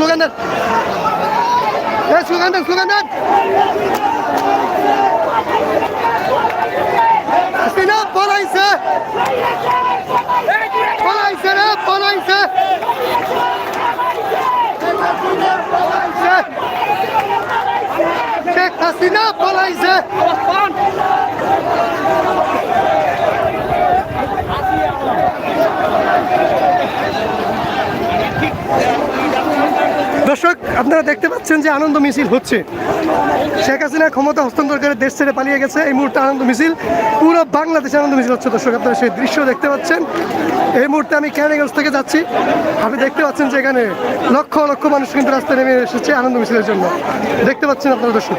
Slogan দেন slogan দেন slogan দেন হাসিনা পলাইছে পলাইছে রে পলাইছে শেখ হাসিনা পলাইছে দর্শক, আপনারা দেখতে পাচ্ছেন যে আনন্দ মিছিল হচ্ছে। শেখ হাসিনা ক্ষমতা হস্তান্তর করে দেশ ছেড়ে পালিয়ে গেছে। এই মুহূর্তে আনন্দ মিছিল, পুরো বাংলাদেশে আনন্দ মিছিল হচ্ছে। দর্শক, আপনারা সেই দৃশ্য দেখতে পাচ্ছেন। এই মুহূর্তে আমি ক্যানেগঞ্জ থেকে যাচ্ছি। আপনি দেখতে পাচ্ছেন যে এখানে লক্ষ লক্ষ মানুষ কিন্তু রাস্তায় নেমে এসেছে আনন্দ মিছিলের জন্য। দেখতে পাচ্ছেন আপনারা দর্শক।